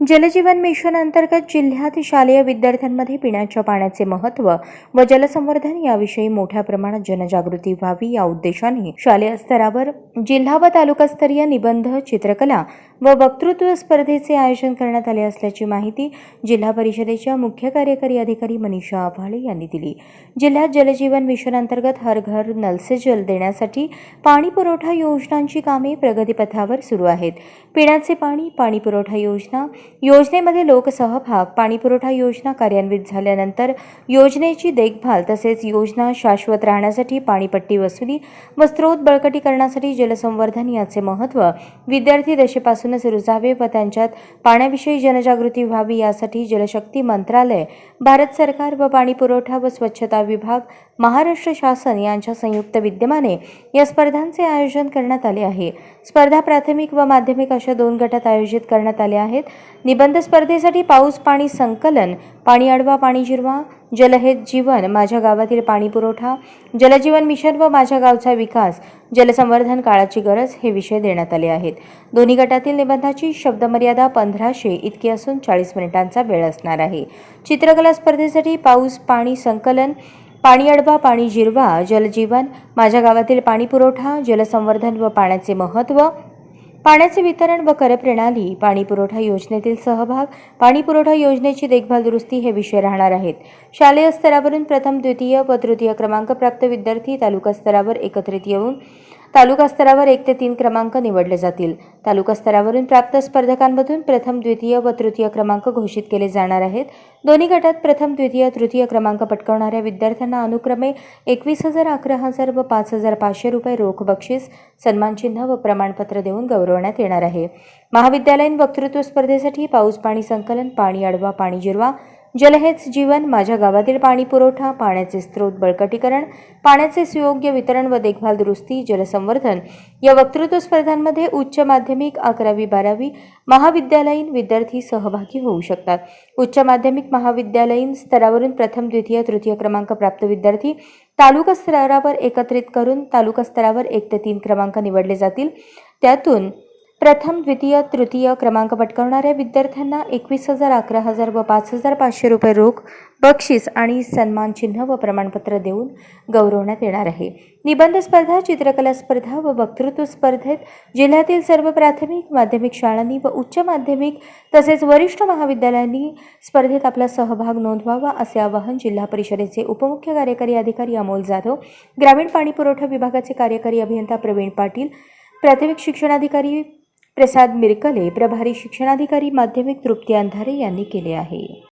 जलजीवन mission अंतर्गत जिल्ह्यात शालेय विद्यार्थ्यांमध्ये पिण्याच्या पाण्याचे महत्त्व व जलसंवर्धन याविषयी मोठ्या प्रमाणात जनजागृती व्हावी या उद्देशाने शालेय स्तरावर जिल्हा व तालुकास्तरीय निबंध चित्रकला व वक्तृत्व स्पर्धेचे आयोजन करण्यात आले असल्याची माहिती जिल्हा परिषदेच्या मुख्य कार्यकारी अधिकारी मनीषा आव्हाळे यांनी दिली. जिल्ह्यात जलजीवन मिशन अंतर्गत हर घर नल से जल देण्यासाठी पाणी पुरवठा योजनांची कामे प्रगतीपथावर सुरू आहेत. पिण्याचे पाणी पाणी पुरवठा योजना योजनेमध्ये लोकसहभाग पाणीपुरवठा योजना कार्यान्वित झाल्यानंतर योजनेची देखभाल तसेच योजना शाश्वत राहण्यासाठी पाणीपट्टी वसुली व स्रोत बळकटीकरणासाठी जलसंवर्धन याचे महत्त्व विद्यार्थी दशेपासूनच रुजावे व त्यांच्यात पाण्याविषयी जनजागृती व्हावी यासाठी जलशक्ती मंत्रालय भारत सरकार व पाणीपुरवठा व स्वच्छता विभाग महाराष्ट्र शासन यांच्या संयुक्त विद्यमाने या स्पर्धांचे आयोजन करण्यात आले आहे. स्पर्धा प्राथमिक व माध्यमिक अशा दोन गटात आयोजित करण्यात आल्या आहेत. निबंध स्पर्धेसाठी पाऊस पाणी संकलन पाणी अडवा पाणी जिरवा जलहेत जीवन माझ्या गावातील पाणी पुरवठा जलजीवन मिशन व माझ्या गावचा विकास जलसंवर्धन काळाची गरज हे विषय देण्यात आले आहेत. दोन्ही गटातील निबंधाची शब्दमर्यादा पंधराशे इतकी असून चाळीस मिनिटांचा वेळ असणार आहे. चित्रकला स्पर्धेसाठी पाऊस पाणी संकलन पाणी अडवा पाणी जिरवा जलजीवन माझ्या गावातील पाणी पुरवठा जलसंवर्धन व पाण्याचे महत्त्व पाण्याचे वितरण व करप्रणाली पाणी पुरवठा योजनेतील सहभाग पाणी पुरवठा योजनेची देखभाल दुरुस्ती हे विषय राहणार आहेत. शालेय स्तरावरून प्रथम द्वितीय व तृतीय क्रमांक प्राप्त विद्यार्थी तालुका स्तरावर एकत्रित येऊन तालुका स्तरावर एक ते तीन क्रमांक निवडले जातील. तालुका स्तरावरून प्राप्त स्पर्धकांमधून प्रथम द्वितीय व तृतीय क्रमांक घोषित केले जाणार आहेत. दोन्ही गटात प्रथम द्वितीय तृतीय क्रमांक पटकावणाऱ्या विद्यार्थ्यांना अनुक्रमे एकवीस हजार अकरा हजार व पाच हजार पाचशे रुपये रोख बक्षीस सन्मानचिन्ह व प्रमाणपत्र देऊन गौरवण्यात येणार आहे. महाविद्यालयीन वक्तृत्व स्पर्धेसाठी पाऊस पाणी संकलन पाणी अडवा पाणी जिरवा जलहेच जीवन माझ्या गावातील पाणी पुरवठा पाण्याचे स्रोत बळकटीकरण पाण्याचे सुयोग्य वितरण व देखभाल दुरुस्ती जलसंवर्धन या वक्तृत्व स्पर्धांमध्ये उच्च माध्यमिक अकरावी बारावी महाविद्यालयीन विद्यार्थी सहभागी होऊ शकतात. उच्च माध्यमिक महाविद्यालयीन स्तरावरून प्रथम द्वितीय तृतीय क्रमांक प्राप्त विद्यार्थी तालुका स्तरावर एकत्रित करून तालुका स्तरावर एक ते तीन क्रमांक निवडले जातील. त्यातून प्रथम द्वितीय तृतीय क्रमांक पटकावणाऱ्या विद्यार्थ्यांना एकवीस हजार अकरा हजार व पाच हजार पाचशे रुपये रोख बक्षीस आणि सन्मान चिन्ह व प्रमाणपत्र देऊन गौरवण्यात येणार आहे. निबंध स्पर्धा चित्रकला स्पर्धा व वक्तृत्व स्पर्धेत जिल्ह्यातील सर्व प्राथमिक माध्यमिक शाळांनी व उच्च माध्यमिक तसेच वरिष्ठ महाविद्यालयांनी स्पर्धेत आपला सहभाग नोंदवावा असे आवाहन जिल्हा परिषदेचे उपमुख्य कार्यकारी अधिकारी अमोल जाधव ग्रामीण पाणी पुरवठा विभागाचे कार्यकारी अभियंता प्रवीण पाटील प्राथमिक शिक्षणाधिकारी प्रसाद मिरकले प्रभारी शिक्षणाधिकारी माध्यमिक तृप्ती अंधारे यांनी केले आहे.